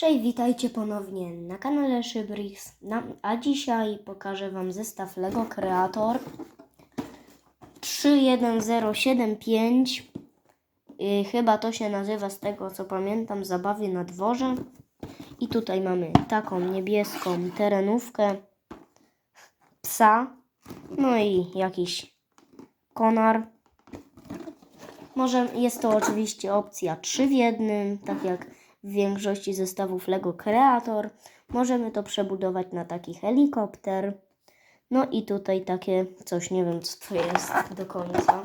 Cześć, witajcie ponownie na kanale Szybrix, a dzisiaj pokażę Wam zestaw LEGO Creator. 31075 yy, Chyba to się nazywa z tego co pamiętam Zabawie na dworze. I tutaj mamy taką niebieską terenówkę Psa No i jakiś konar. Może jest to oczywiście opcja 3 w jednym, tak jak w większości zestawów Lego Creator. Możemy to przebudować na taki helikopter. No i tutaj takie coś, nie wiem co to jest do końca.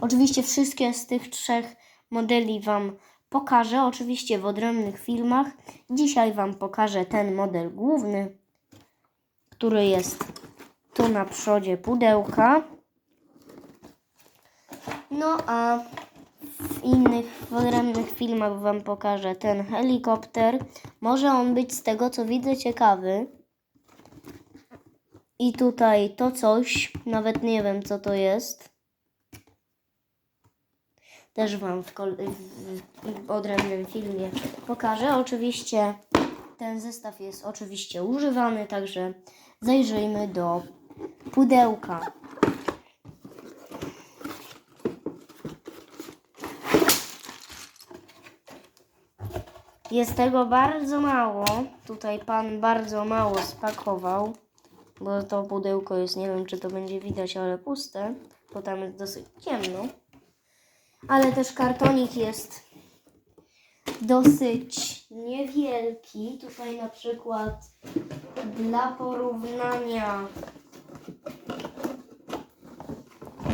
Oczywiście wszystkie z tych trzech modeli Wam pokażę, oczywiście w odrębnych filmach. Dzisiaj Wam pokażę ten model główny, który jest tu na przodzie pudełka. No a w innych, w odrębnych filmach Wam pokażę ten helikopter. Może on być z tego co widzę ciekawy. I tutaj to coś, nawet nie wiem co to jest. Też Wam w, w odrębnym filmie pokażę. Oczywiście ten zestaw jest oczywiście używany, także zajrzyjmy do pudełka. Jest tego bardzo mało. Tutaj pan bardzo mało spakował, bo to pudełko jest, nie wiem czy to będzie widać, ale puste, bo tam jest dosyć ciemno. Ale też kartonik jest dosyć niewielki. Tutaj na przykład dla porównania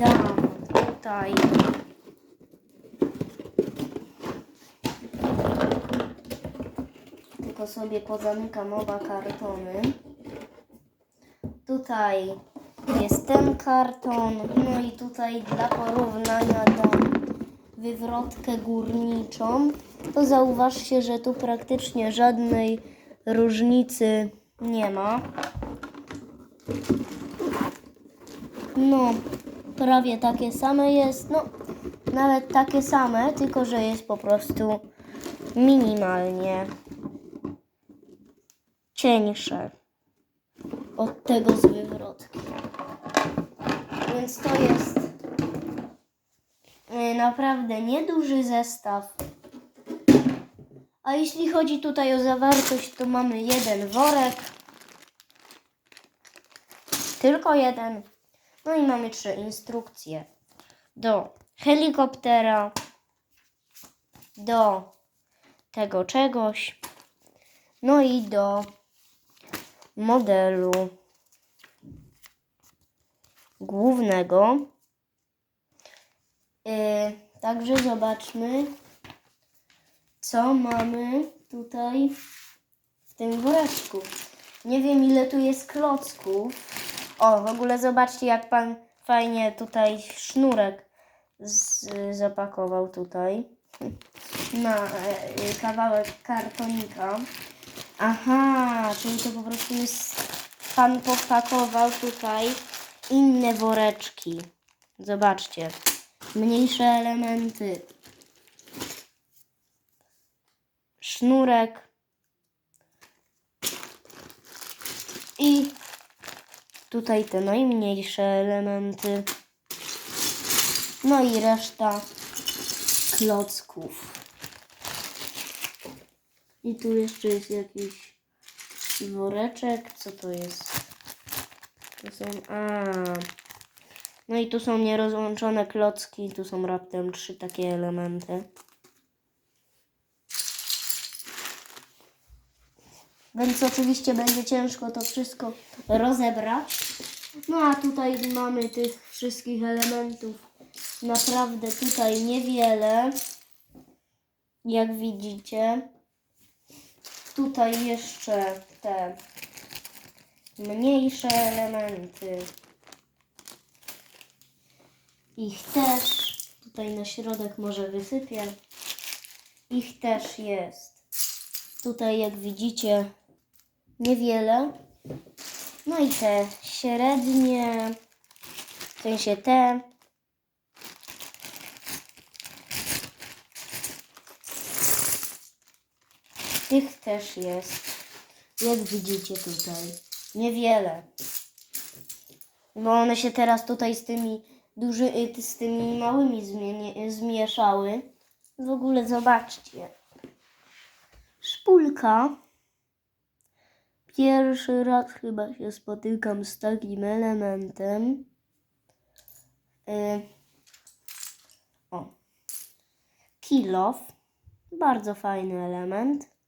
dam tutaj tylko sobie pozamykam oba kartony. Tutaj jest ten karton, no i tutaj dla porównania dam wywrotkę górniczą. To zauważcie, że tu praktycznie żadnej różnicy nie ma. No, prawie takie same jest, no nawet takie same, tylko że jest po prostu minimalnie cieńsze od tego z wywrotki. Więc to jest y, naprawdę nieduży zestaw. A jeśli chodzi tutaj o zawartość, to mamy jeden worek. Tylko jeden. No i mamy trzy instrukcje. Do helikoptera, do tego czegoś, no i do modelu głównego. Yy, także zobaczmy, co mamy tutaj w tym woreczku. Nie wiem, ile tu jest klocków. O, w ogóle zobaczcie, jak pan fajnie tutaj sznurek z, zapakował tutaj na e, kawałek kartonika. Aha, czyli to po prostu jest. Pan popakował tutaj inne woreczki. Zobaczcie. Mniejsze elementy. Sznurek. I tutaj te najmniejsze elementy. No i reszta klocków. I tu jeszcze jest jakiś woreczek. Co to jest? To są. A. No i tu są nierozłączone klocki. Tu są raptem trzy takie elementy. Więc oczywiście będzie ciężko to wszystko rozebrać. No a tutaj mamy tych wszystkich elementów naprawdę tutaj niewiele. Jak widzicie. Tutaj jeszcze te mniejsze elementy. Ich też, tutaj na środek może wysypię. Ich też jest. Tutaj jak widzicie niewiele. No i te średnie, w sensie te. Tych też jest. Jak widzicie tutaj. Niewiele. Bo one się teraz tutaj z tymi duży, y, z tymi małymi zmienie, zmieszały. W ogóle zobaczcie. Szpulka. Pierwszy raz chyba się spotykam z takim elementem. Y, o. Kilof. Bardzo fajny element.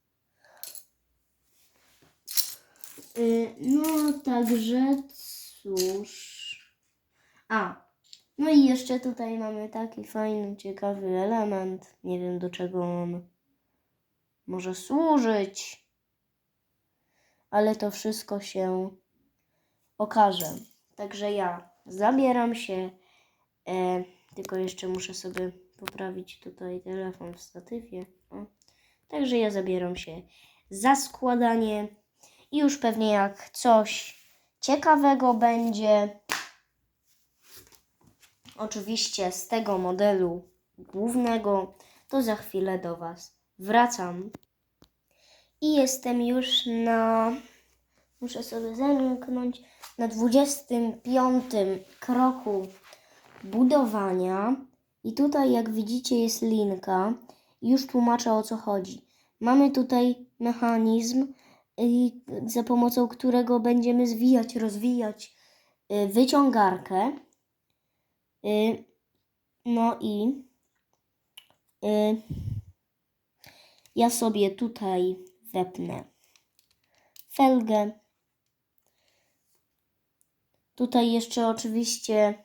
No, także cóż. A, no i jeszcze tutaj mamy taki fajny, ciekawy element. Nie wiem do czego on może służyć, ale to wszystko się okaże. Także ja zabieram się. E, tylko jeszcze muszę sobie poprawić tutaj telefon w statywie. O. Także ja zabieram się za składanie i już pewnie jak coś ciekawego będzie, oczywiście z tego modelu głównego, to za chwilę do Was wracam. I jestem już na. Muszę sobie zamknąć. Na 25 kroku budowania. I tutaj, jak widzicie, jest linka. Już tłumaczę o co chodzi. Mamy tutaj mechanizm, za pomocą którego będziemy zwijać, rozwijać y, wyciągarkę. Y, No i y, ja sobie tutaj wepnę felgę. Tutaj jeszcze oczywiście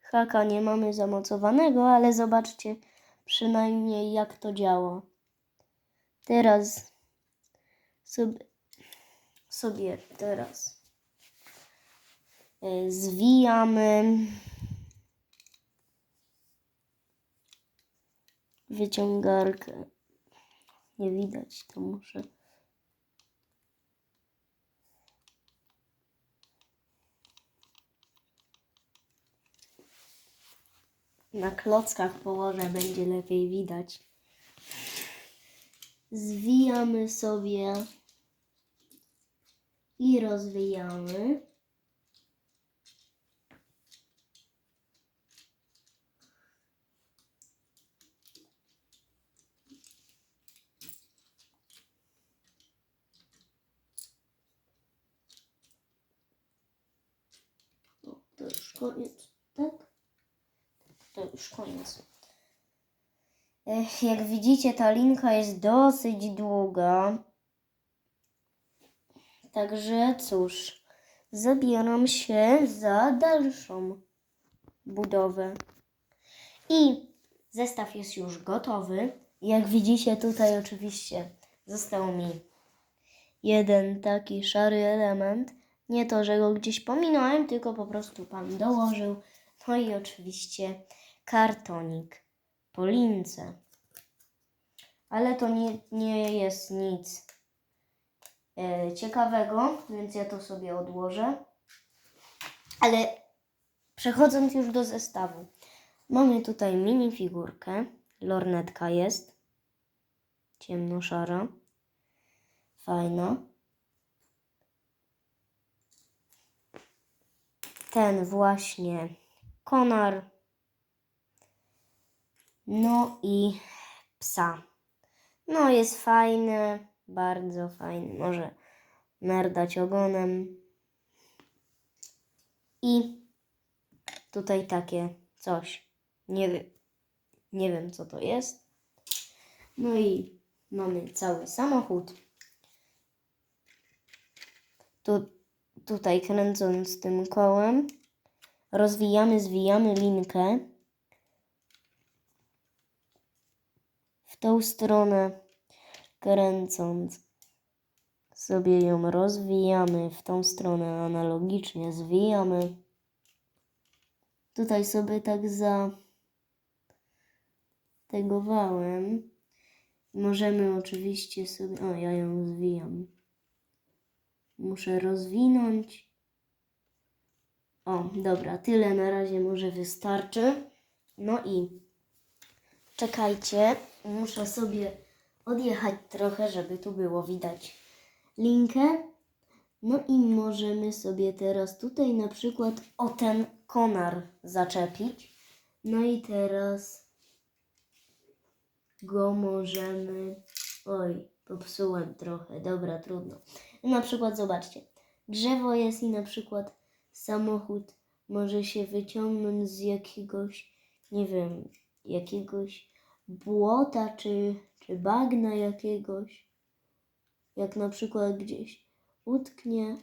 haka nie mamy zamocowanego, ale zobaczcie przynajmniej jak to działa. Teraz sobie, sobie teraz y, zwijamy wyciągarkę. Nie widać, to muszę. Na klockach położę, będzie lepiej widać. Zwijamy sobie i rozwijamy. To już koniec, tak? To już koniec. Jak widzicie, ta linka jest dosyć długa. Także cóż, zabieram się za dalszą budowę. I zestaw jest już gotowy. Jak widzicie, tutaj oczywiście został mi jeden taki szary element. Nie to, że go gdzieś pominąłem, tylko po prostu pan dołożył. No i oczywiście kartonik po lince. Ale to nie, nie jest nic ciekawego, więc ja to sobie odłożę. Ale przechodząc już do zestawu. Mamy tutaj minifigurkę. Lornetka jest. Ciemnoszara. Fajna. Ten właśnie konar. No i psa. No jest fajny, bardzo fajny. Może merdać ogonem. I tutaj takie coś. Nie nie wiem co to jest. No i mamy cały samochód. Tu, tutaj kręcąc tym kołem, rozwijamy, zwijamy linkę w tą stronę, kręcąc sobie ją rozwijamy, w tą stronę analogicznie zwijamy. Tutaj sobie tak za tegowałem. Możemy oczywiście sobie. O, ja ją zwijam. Muszę rozwinąć. O, dobra, tyle na razie może wystarczy. No i czekajcie, muszę sobie odjechać trochę, żeby tu było widać linkę. No i możemy sobie teraz tutaj na przykład o ten konar zaczepić. No i teraz go możemy. Oj, popsułem trochę. Dobra, trudno. Na przykład zobaczcie. Drzewo jest i na przykład samochód może się wyciągnąć z jakiegoś, nie wiem, jakiegoś błota czy, czy bagna jakiegoś. Jak na przykład gdzieś utknie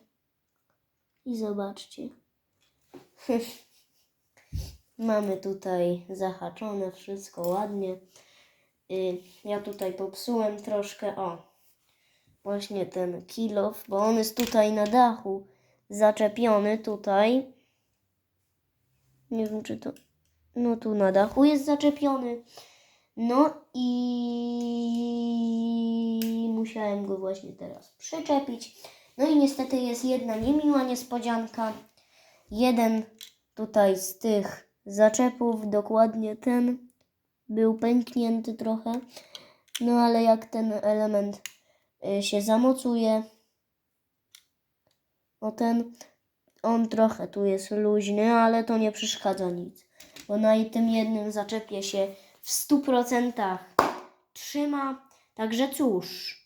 i zobaczcie. Mamy tutaj zahaczone wszystko ładnie. Y, Ja tutaj popsułem troszkę, o, właśnie ten kilof, bo on jest tutaj na dachu zaczepiony tutaj. Nie wiem, czy to, no tu na dachu jest zaczepiony. No i musiałem go właśnie teraz przyczepić. No i niestety jest jedna niemiła niespodzianka. Jeden tutaj z tych zaczepów, dokładnie ten, był pęknięty trochę. No ale jak ten element y, się zamocuje, no ten, on trochę tu jest luźny, ale to nie przeszkadza nic. Bo na tym jednym zaczepie się w 100% trzyma. Także cóż,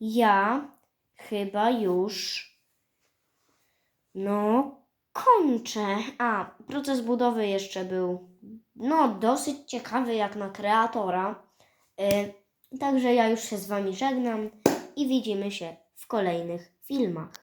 ja chyba już no kończę. A, proces budowy jeszcze był no dosyć ciekawy jak na kreatora. Y, także ja już się z Wami żegnam i widzimy się w kolejnych filmach.